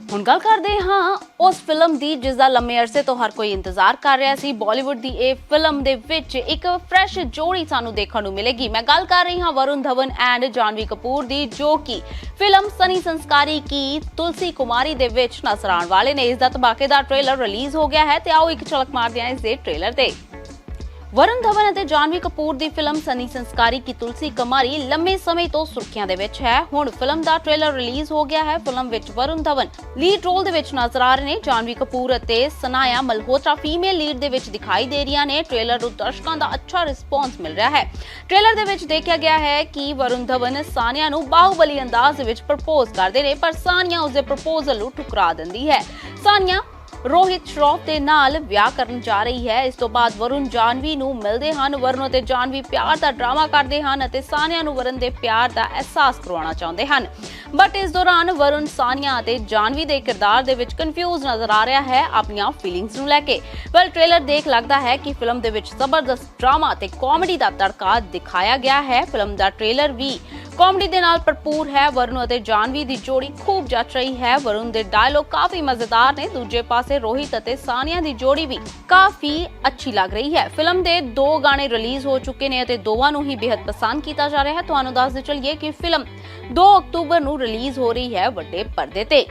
ਹੁਣ ਗੱਲ ਕਰਦੇ ਹਾਂ ਉਸ ਫਿਲਮ ਦੀ, ਜਿਸ ਦਾ ਲੰਮੇ ਅਰਸੇ ਤੋਂ ਹਰ ਕੋਈ ਇੰਤਜ਼ਾਰ ਕਰ ਰਿਹਾ ਸੀ। ਬਾਲੀਵੁੱਡ ਦੀ ਇਹ ਫਿਲਮ ਦੇ ਵਿੱਚ ਇੱਕ ਫਰੈਸ਼ ਜੋੜੀ ਸਾਨੂੰ ਦੇਖਣ ਨੂੰ ਮਿਲੇਗੀ। ਮੈਂ ਗੱਲ ਕਰ ਰਹੀ ਹਾਂ ਵਰੁਣ ਧਵਨ ਐਂਡ ਜਾਨਵੀ ਕਪੂਰ ਦੀ, ਜੋ ਕਿ ਫਿਲਮ ਸਨੀ ਸੰਸਕਾਰੀ ਕੀ ਤੁਲਸੀ ਕੁਮਾਰੀ ਦੇ ਵਿੱਚ ਨਜ਼ਰ ਆਉਣ ਵਾਲੇ ਨੇ। ਇਸ ਦਾ ਧਮਾਕੇਦਾਰ ਟ੍ਰੇਲਰ ਰਿਲੀਜ਼ ਹੋ ਗਿਆ ਹੈ ਤੇ ਆਓ ਇੱਕ ਝਲਕ ਮਾਰਦੇ ਹਾਂ ਇਸ ਦੇ ਟ੍ਰੇਲਰ ਤੇ। ਵਰੁਣ ਧਵਨ ਅਤੇ ਜਾਨਵੀ ਕਪੂਰ ਦੀ ਫਿਲਮ ਸਨੀ ਸੰਸਕਾਰੀ ਕੀ ਤੁਲਸੀ ਕੁਮਾਰੀ ਲੰਮੇ ਸਮੇਂ ਤੋਂ ਸੁਰਖੀਆਂ ਦੇ ਵਿੱਚ ਹੈ। ਹੁਣ ਫਿਲਮ ਦਾ ਟ੍ਰੇਲਰ ਰਿਲੀਜ਼ ਹੋ ਗਿਆ ਹੈ। ਫਿਲਮ ਵਿੱਚ ਵਰੁਣ ਧਵਨ ਲੀਡ ਰੋਲ ਦੇ ਵਿੱਚ ਨਜ਼ਰ ਆ ਰਹੇ ਨੇ। ਜਾਨਵੀ ਕਪੂਰ ਅਤੇ ਸਨਾਇਆ ਮਲਹੋਤਰਾ ਫੀਮੇਲ ਲੀਡ ਦੇ ਵਿੱਚ ਦਿਖਾਈ ਦੇ ਰਹੀਆਂ ਨੇ। ਟ੍ਰੇਲਰ ਨੂੰ ਦਰਸ਼ਕਾਂ ਦਾ ਅੱਛਾ ਰਿਸਪੌਂਸ ਮਿਲ ਰਿਹਾ ਹੈ। ਟ੍ਰੇਲਰ ਦੇ ਵਿੱਚ ਦੇਖਿਆ ਗਿਆ ਹੈ ਕਿ ਵਰੁਣ ਧਵਨ ਸਾਨੀਆ ਨੂੰ ਬਾਹੁਬਲੀ ਅੰਦਾਜ਼ ਵਿੱਚ ਪ੍ਰਪੋਜ਼ ਕਰਦੇ ਨੇ, ਪਰ ਸਾਨੀਆ ਉਸਦੇ ਪ੍ਰਪੋਜ਼ਲ ਨੂੰ ਠੁਕਰਾ ਦਿੰਦੀ ਹੈ। ਸਾਨੀਆ ਰੋਹਿਤ ਸ਼ਰੋਫ ਦੇ ਨਾਲ ਵਿਆਹ ਕਰਨ ਜਾ ਰਹੀ ਹੈ। ਇਸ ਤੋਂ ਬਾਅਦ ਵਰੁਣ ਜਾਨਵੀ ਨੂੰ ਮਿਲਦੇ ਹਨ। ਵਰੁਣ ਅਤੇ ਜਾਨਵੀ ਪਿਆਰ ਦਾ ਡਰਾਮਾ ਕਰਦੇ ਹਨ ਅਤੇ ਸਾਨੀਆ ਨੂੰ ਵਰੁਣ ਦੇ ਪਿਆਰ ਦਾ ਅਹਿਸਾਸ ਕਰਵਾਉਣਾ ਚਾਹੁੰਦੇ ਹਨ। ਬਟ ਇਸ ਦੌਰਾਨ ਵਰੁਣ, ਸਾਨੀਆ ਅਤੇ ਜਾਨਵੀ ਦੇ ਕਿਰਦਾਰ ਦੇ ਵਿੱਚ ਕਨਫਿਊਜ਼ ਨਜ਼ਰ ਆ ਰਿਹਾ ਹੈ ਆਪਣੀਆਂ ਫੀਲਿੰਗਸ ਨੂੰ ਲੈ ਕੇ। ਵੈਲ ਟ੍ਰੇਲਰ ਦੇਖ ਲੱਗਦਾ ਹੈ ਕਿ ਫਿਲਮ ਦੇ ਵਿੱਚ ਜ਼ਬਰਦਸਤ ਡਰਾਮਾ ਤੇ ਕਾਮੇਡੀ ਦਾ ਤੜਕਾ ਦਿਖਾਇਆ ਗਿਆ ਹੈ। ਫਿਲਮ ਦਾ ਟ੍ਰੇਲਰ ਵੀ ਕਾਮੇਡੀ ਦੇ ਨਾਲ ਭਰਪੂਰ ਹੈ ਵਰੁਣ ਅਤੇ ਜਾਨਵੀ ਦੀ ਜੋੜੀ ਖੂਬ ਜੱਚ ਰਹੀ ਹੈ। ਵਰੁਣ ਦੇ ਡਾਇਲੋਗ ਕਾਫੀ ਮਜ਼ੇਦਾਰ ਨੇ। ਦੂਜੇ ਪਾਸੇ ਰੋਹਿਤ ਅਤੇ ਸਾਨੀਆ ਦੀ ਜੋੜੀ ਵੀ ਕਾਫੀ ਅੱਛੀ ਲੱਗ ਰਹੀ ਹੈ। ਫਿਲਮ ਦੇ ਦੋ ਗਾਣੇ ਰਿਲੀਜ਼ ਹੋ ਚੁੱਕੇ ਨੇ ਅਤੇ ਦੋਵਾਂ ਨੂੰ ਹੀ ਬੇहद ਪਸੰਦ ਕੀਤਾ ਜਾ ਰਿਹਾ ਹੈ। ਤੁਹਾਨੂੰ ਦੱਸ ਦੇ ਚਲੀਏ ਕਿ ਫਿਲਮ 2 ਅਕਤੂਬਰ ਨੂੰ ਰਿਲੀਜ਼ ਹੋ ਰਹੀ ਹੈ ਵੱਡੇ ਪਰਦੇ ਤੇ।